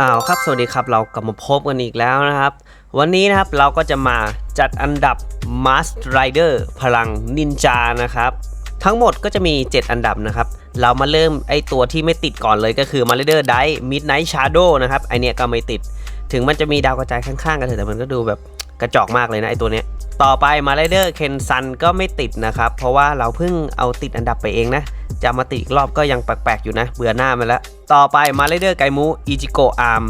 อ้าวครับ สวัสดีครับ เรากลับมาพบกันอีกแล้วนะครับ วันนี้นะครับเราก็จะมาจัดอันดับ Mask Rider พลังนินจานะครับ ทั้งหมดก็จะมี 7 อันดับนะครับ เรามาเริ่มไอตัวที่ไม่ติดก่อนเลยก็คือ m a r a d e r d i Midnight Shadow นะครับ ไอเนี้ยก็ไม่ติด ถึงมันจะมีดาวกระจายข้างๆ กันเถอะแต่มันก็ดูแบบกระจอกมากเลยนะไอตัวเนี้ย ต่อไป m a r a d e r Ken Sun ก็ไม่ติดนะครับ เพราะว่าเราเพิ่งเอาติดอันดับไปเองนะ จะมาติดอีกรอบก็ยังแปลกๆอยู่นะ เบื่อหน้ามันแล้ว ต่อไป m a r a d e r ไกมูอิจิโกอาร์ม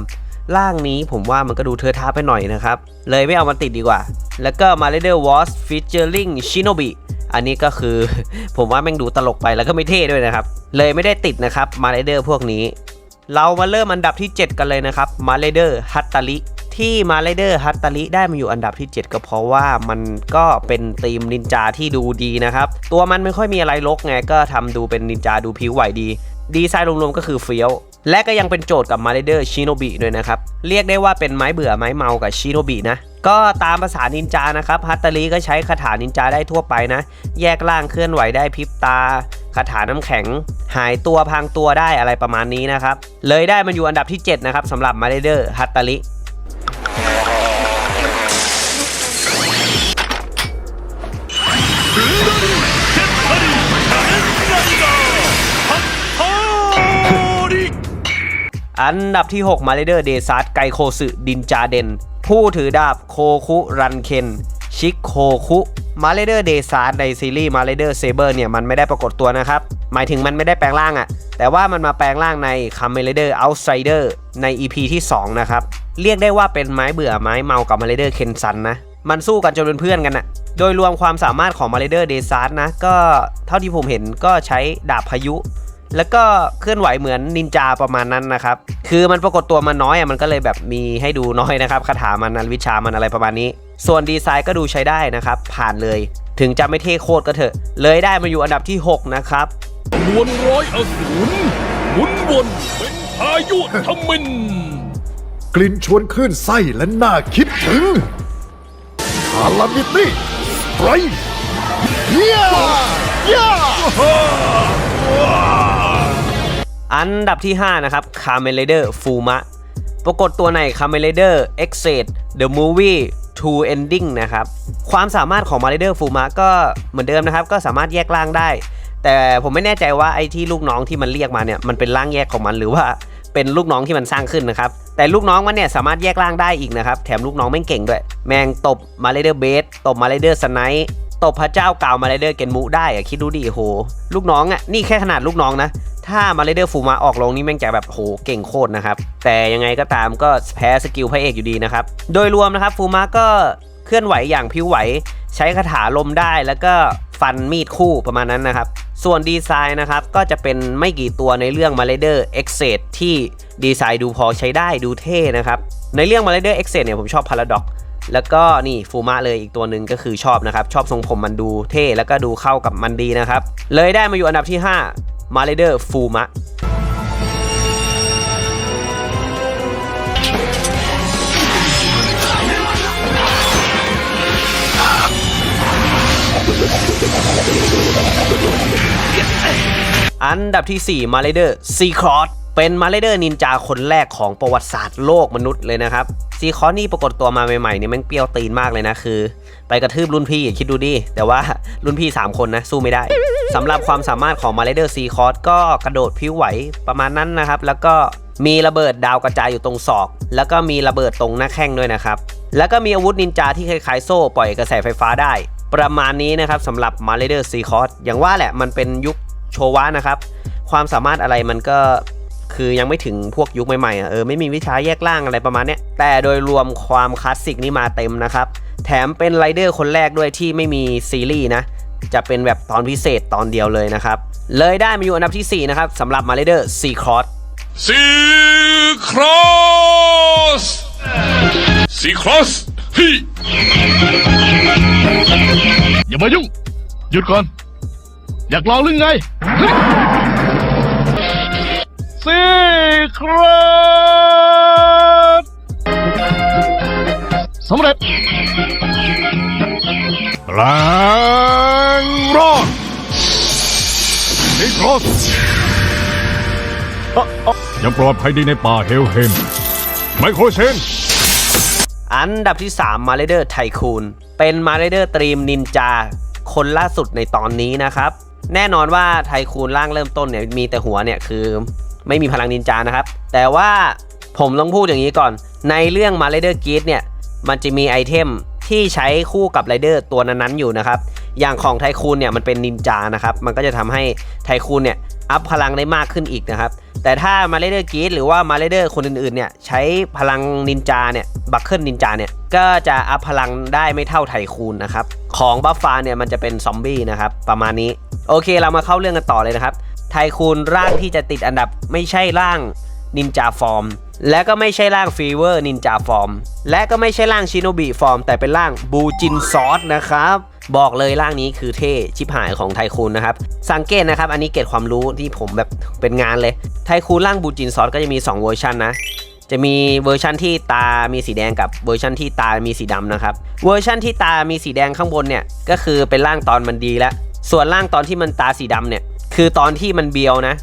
ร่างนี้ผมว่ามันก็ดูเทอะทาไปหน่อยนะครับ เลยไม่เอามาติดดีกว่า แล้วก็ m a r a d e r Was featuring Shinobi อันนี้ก็คือ ผมว่าแม่งดูตลกไปแล้วก็ไม่เท่ด้วยนะครับ เลยไม่ได้ติดนะครับ m a r a d e r พวกนี้ เรามาเริ่มอันดับที่ 7 กันเลยนะครับ m a r a d e r ฮัตตาริ ที่ m a r a d e r ฮัตตาริได้มาอยู่อันดับที่ 7 ก็เพราะว่ามันก็เป็นธีมนินจาที่ดูดีนะครับ ตัวมันไม่ค่อยมีอะไรลกไงก็ทำดูเป็นนินจาดูผิวไหวดี ดีไซน์รวมๆก็คือเฟี้ยวและก็ยังเป็นโจทย์กับ m a r a d e r ชิโนบิด้วยนะครับ เรียกได้ว่าเป็นไม้เบื่อไม้เมากับชิโนบินะ ก็ตามภาษานินจานะครับฮัตตาริก็ใช้คาถานินจาได้ทั่วไปนะ แยกร่างเคลื่อนไหวได้พริบตาคาถาน้ำแข็ง หายตัวพางตัวได้อะไรประมาณนี้นะครับ เลยได้มาอยู่อันดับที่ 7 นะครับสำหรับมาเดอร์ฮัตตาริ อันดับที่ 6 มาเลเดอร์เดซ a ร์ไกโคสึดินจาเดน ผู้ถือดาบโคคุรันเคนชิคโคคุมาเลเดอร์เดซ a ร์ในซีรีส์มาเลเดอร์เซเบอร์เนี่ยมันไม่ได้ปรากฏตัวนะครับ หมายถึงมันไม่ได้แปลงร่างอะแต่ว่ามันมาแปลงร่างในคัมเมเลเดอร์เอาไซเดอร์ใน EP ที่ 2 นะครับ เรียกได้ว่าเป็นไม้เบื่อไม้เมากับมาเลเดอร์เคนซันนะ มันสู้กันจนเป็นเพื่อนกันอะโดยรวมความสามารถของมาเลเดอร์เดซ a ร์นะ ก็เท่าที่ผมเห็นก็ใช้ดาบพายุ แล้วก็เคลื่อนไหวเหมือนนินจาประมาณนั้นนะครับ คือมันปรากฏตัวมันน้อยอะมันก็เลยแบบมีให้ดูน้อยนะครับคาถามันวิชามันอะไรประมาณนี้ ส่วนดีไซน์ก็ดูใช้ได้นะครับ ผ่านเลย ถึงจะไม่เท่โคตรก็เถอะ เลยได้มาอยู่อันดับที่ 6 นะครับมวลร้อยอสูรหมุนวนเป็นพายุทมินกลิ่นชวนคลื่นไส้และน่าคิดถึงคาลามิตี้ไรเฮียเฮีย อันดับที่ 5 นะครับ c a m e l a d e r Fuma ปรากฏตัวใน c a m e l a d e r e x c e d The Movie To Ending นดิ้งนะครับ ความสามารถของ m a r a d e r Fuma ก็เหมือนเดิมนะครับ ก็สามารถแยกร่างได้ แต่ผมไม่แน่ใจว่าไอ้ที่ลูกน้องที่มันเรียกมาเนี่ยมันเป็นร่างแยกของมันหรือว่าเป็นลูกน้องที่มันสร้างขึ้นนะครับ แต่ลูกน้องมันเนี่ยสามารถแยกร่างได้อีกนะครับ แถมลูกน้องแม่งเก่งด้วย แมงตบ m a r a d e r b a s ตบ m a r a d e r s n i p e ตบพระเจ้าเก่า m a r a d e r เกนมุได้อะคิดดูดิโห ลูกน้องอะนี่แค่ขนาดลูกน้องนะ ถ้ามาเลเดอร์ฟูมาออกลงนี่แม่งจะแบบโหเก่งโคตรนะครับ แต่ยังไงก็ตามก็แพ้สกิลพระเอกอยู่ดีนะครับ โดยรวมนะครับฟูมาก็เคลื่อนไหวอย่างพิ้วไหว ใช้คาถาลมได้แล้วก็ฟันมีดคู่ประมาณนั้นนะครับ ส่วนดีไซน์นะครับก็จะเป็นไม่กี่ตัวในเรื่อง m a l a d e r e x c e d ที่ดีไซน์ดูพอใช้ได้ดูเท่นะครับ ในเรื่อง m a l a d e r e x c e d เซเนี่ยผมชอบ Paradox แล้วก็นี่ฟูมะเลยอีกตัวหนึ่งก็คือชอบนะครับ ชอบทรงผมมันดูเท่แล้วก็ดูเข้ากับมันดีนะครับ เลยได้มาอยู่อันดับที่ 5 มาเลเดอร์ฟูมะอันดับที่ 4 มาเลเดอร์ซีครอส เป็นมาเลเดอร์นินจาคนแรกของประวัติศาสตร์โลกมนุษย์เลยนะครับซีครอนี่ปรากฏตัวมาใหม่ๆเนี่ยม่งเปรี้ยวตีนมากเลยนะคือ ไปกระทืบรุ่นพี่คิดดูดิ แต่ว่ารุ่นพี่ 3 คนนะ สู้ไม่ได้สำหรับความสามารถของมาเลเดอร์ซีครอสก็กระโดดพิ้วไหวประมาณนั้นนะครับ แล้วก็มีระเบิดดาวกระจายอยู่ตรงศอก แล้วก็มีระเบิดตรงหน้าแข้งด้วยนะครับ แล้วก็มีอาวุธนินจาที่คล้ายๆโซ่ปล่อยกระแสไฟฟ้าได้ ประมาณนี้นะครับสำหรับมาเลเดอร์ซีคอสอย่างว่าแหละมันเป็นยุคโชวะนะครับ ความสามารถอะไรมันก็ คือยังไม่ถึงพวกยุคใหม่ๆอะเออไม่มีวิชาแยกล่างอะไรประมาณเนี้ยแต่โดยรวมความคลาสสิกนี่มาเต็มนะครับ แถมเป็นไรเดอร์คนแรกด้วยที่ไม่มีซีรีส์นะจะเป็นแบบตอนพิเศษตอนเดียวเลยนะครับ เลยได้มาอยู่อันดับที่ 4 นะครับสำหรับมาเลเดอร์ซีคอสสีครอสสีครอสฮิอย่ามายุ่ง หยุดก่อน อยากลองหรือไง ซีครับสำเร็จแรงรอดนี่ครอสยังปลอดภัยดีในป่าเฮลเฮม ไมโครเชน อันดับที่ 3 มา r เดอร์ไทคูน เป็นมา r เดอร์ตรีมนินจา คนล่าสุดในตอนนี้นะครับ แน่นอนว่าไทคูนร่างเริ่มต้นเนี่ยมีแต่หัวเนี่ยคือ ไม่มีพลังนินจานะครับ แต่ว่าผมต้องพูดอย่างนี้ก่อน ในเรื่องมา r เดอร์กีดเนี่ย มันจะมีไอเทมที่ใช้คู่กับไรเดอร์ตัวนั้นๆอยู่นะครับ อย่างของไทคูนเนี่ยมันเป็นนินจานะครับ มันก็จะทำให้ไทคูนเนี่ยอัพพลังได้มากขึ้นอีกนะครับ แต่ถ้ามาเลเดอร์กีดหรือว่ามาเลเดอร์คนอื่นๆเนี่ยใช้พลังนินจาเนี่ยบัคเคิลนินจาเนี่ยก็จะอัพพลังได้ไม่เท่าไทคูนนะครับ ของบัฟฟาเนี่ยมันจะเป็นซอมบี้นะครับประมาณนี้ โอเคเรามาเข้าเรื่องกันต่อเลยนะครับ ไทคูนร่างที่จะติดอันดับไม่ใช่ร่างนินจาฟอร์ม และก็ไม่ใช่ร่างฟีเวอร์นินจาฟอร์ม และก็ไม่ใช่ร่างชิโนบิฟอร์ม แต่เป็นร่างบูจินซอสนะครับ บอกเลยร่างนี้คือเท่ชิบหายของไทคูนนะครับ สังเกตนะครับ อันนี้เกร็ดความรู้ที่ผมแบบเป็นงานเลย ไทคูนร่างบูจินซอสก็จะมี 2 เวอร์ชันนะจะมีเวอร์ชันที่ตามีสีแดงกับเวอร์ชันที่ตามีสีดำนะครับ เวอร์ชันที่ตามีสีแดงข้างบนเนี่ยก็คือเป็นร่างตอนมันดีแล้ว ส่วนร่างตอนที่มันตาสีดำเนี่ย คือตอนที่มันเบียวนะ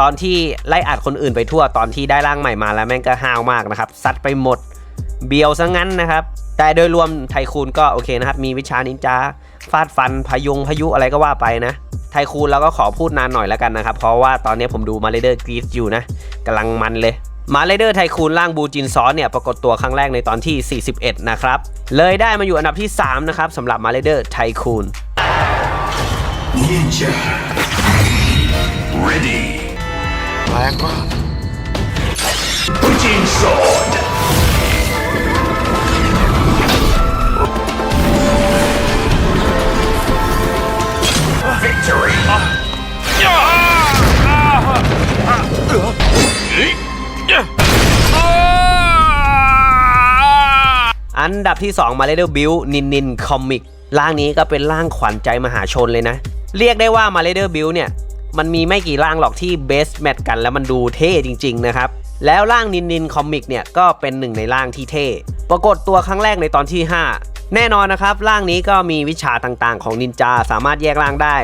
ตอนที่ไล่อัดคนอื่นไปทั่วตอนที่ได้ร่างใหม่มาแล้วแม่งก็ห้าวมากนะครับซัดไปหมดเบียวซะงั้นนะครับ แต่โดยรวมไทคูนก็โอเคนะครับ มีวิชานินจาฟาดฟันพยุงพายุอะไรก็ว่าไปนะ ไทคูนเราก็ขอพูดนานหน่อยแล้วกันนะครับ เพราะว่าตอนนี้ผมดูมาเลเดอร์กรีดอยู่นะกำลังมันเลยมาเลเดอร์ไทคูนร่างบูจินซอนเนี่ยปรากฏตัวครั้งแรกในตอนที่ 41 นะครับ เลยได้มาอยู่อันดับที่ 3 นะครับสำหรับมาเลเดอร์ไทคูน แปลงร่างอันดับที่ 2 มาเลเดอร์บิลนินนินคอมิกร่างนี้ก็เป็นร่างขวัญใจมหาชนเลยนะ เรียกได้ว่ามาเลเดอร์บิลเนี่ย มันมีไม่กี่ร่างหรอกที่เบสแมทกันแล้วมันดูเท่จริง ๆ นะครับ แล้วร่างนินนินคอมิกเนี่ยก็เป็นหนึ่งในร่างที่เท่ ปรากฏตัวครั้งแรกในตอนที่ 5 แน่นอนนะครับ ร่างนี้ก็มีวิชาต่างๆ ของนินจาสามารถแยกร่างได้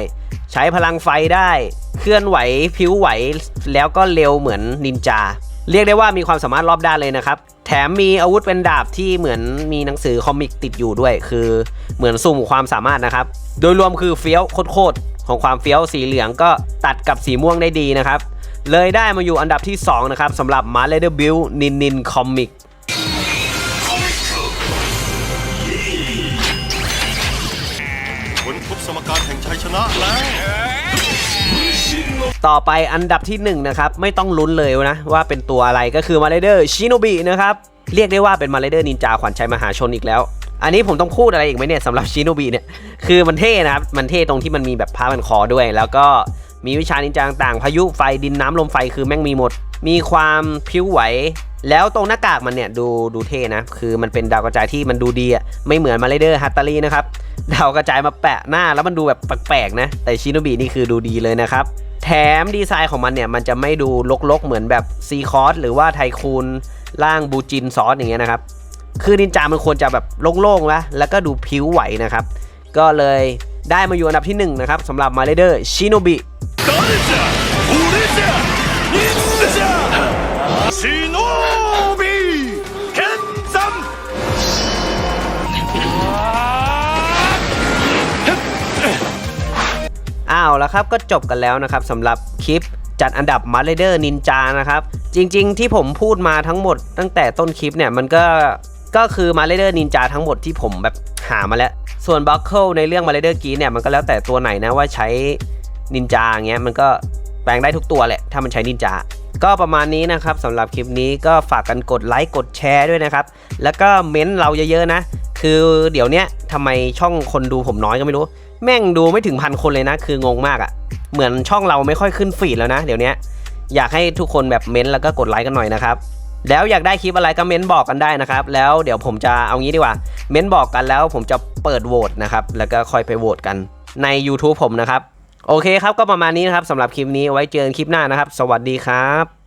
ใช้พลังไฟได้ เคลื่อนไหวพิ้วไหว แล้วก็เร็วเหมือนนินจา เรียกได้ว่ามีความสามารถรอบด้านเลยนะครับแถมมีอาวุธเป็นดาบที่เหมือนมีหนังสือคอมิกติดอยู่ด้วย คือเหมือนสุ่มความสามารถนะครับ โดยรวมคือเฟี้ยวโคตร ของความเฟี้ยวสีเหลืองก็ตัดกับสีม่วงได้ดีนะครับ เลยได้มาอยู่อันดับที่ 2 นะครับสำหรับมาเลเดอร์บิลนินนินคอมิกค้นพบสมการแห่งชัยชนะแล้วต่อไปอันดับที่1นะครับไม่ต้องลุ้นเลยนะว่าเป็นตัวอะไรก็คือมาเลเดอร์ชิโนบินะครับเรียกได้ว่าเป็นมาเลเดอร์นินจาขวัญชัยมหาชนอีกแล้ว อันนี้ผมต้องพูดอะไรอีกไหมเนี่ยสำหรับชิโนบิเนี่ยคือมันเท่นะครับ มันเท่ตรงที่มันมีแบบผ้าพันคอด้วย แล้วก็มีวิชานินจาต่างพายุไฟดินน้ำลมไฟคือแม่งมีหมด มีความพิ้วไหว แล้วตรงหน้ากากมันเนี่ยดูดูเท่นะ คือมันเป็นดาวกระจายที่มันดูดีอะไม่เหมือนมาเลเดอร์ฮัตตารีนะครับดาวกระจายมาแปะหน้าแล้วมันดูแบบแปลกๆนะ แต่ชิโนบินี่คือดูดีเลยนะครับแถมดีไซน์ของมันเนี่ยมันจะไม่ดูลกๆ เหมือนแบบซีคอสหรือว่าไทคูนร่างบูจินซอสอย่างเงี้ยนะครับ คือนินจามันควรจะแบบโล่งๆแล้วแล้วก็ดูผิวไหวนะครับ ก็เลยได้มาอยู่อันดับที่1นะครับสำหรับมาเลเดอร์ชิโนบิบิอ้าวแล้วครับก็จบกันแล้วนะครับสำหรับคลิปจัดอันดับมาเลเดอร์นินจานะครับ จริงๆที่ผมพูดมาทั้งหมดตั้งแต่ต้นคลิปเนี่ยมันก็ ก็คือมาเลเดอร์นินจาทั้งหมดที่ผมแบบหามาแล้ว ส่วนบัคเคิลในเรื่องมาเลเดอร์กีเนี่ยมันก็แล้วแต่ตัวไหนนะว่าใช้นินจาเงี้ยมันก็แปลงได้ทุกตัวแหละถ้ามันใช้นินจาก็ประมาณนี้นะครับสำหรับคลิปนี้ก็ฝากกันกดไลค์กดแชร์ด้วยนะครับ แล้วก็เม้นเราเยอะๆนะ คือเดี๋ยวนี้ทำไมช่องคนดูผมน้อยก็ไม่รู้ แม่งดูไม่ถึงพันคนเลยนะ คืองงมากอะ่ะ เหมือนช่องเราไม่ค่อยขึ้นฟีดแล้วนะ เดี๋ยวนี้อยากให้ทุกคนแบบเม้นแล้วก็กดไลค์กันหน่อยนะครับ แล้วอยากได้คลิปอะไรก็เม้นบอกกันได้นะครับ แล้วเดี๋ยวผมจะเอางี้ดีกว่า เม้นบอกกันแล้วผมจะเปิดโหวตนะครับ แล้วก็ค่อยไปโหวตกันใน YouTube ผมนะครับ โอเคครับก็ประมาณนี้นะครับสำหรับคลิปนี้ไว้เจอกันคลิปหน้านะครับ สวัสดีครับ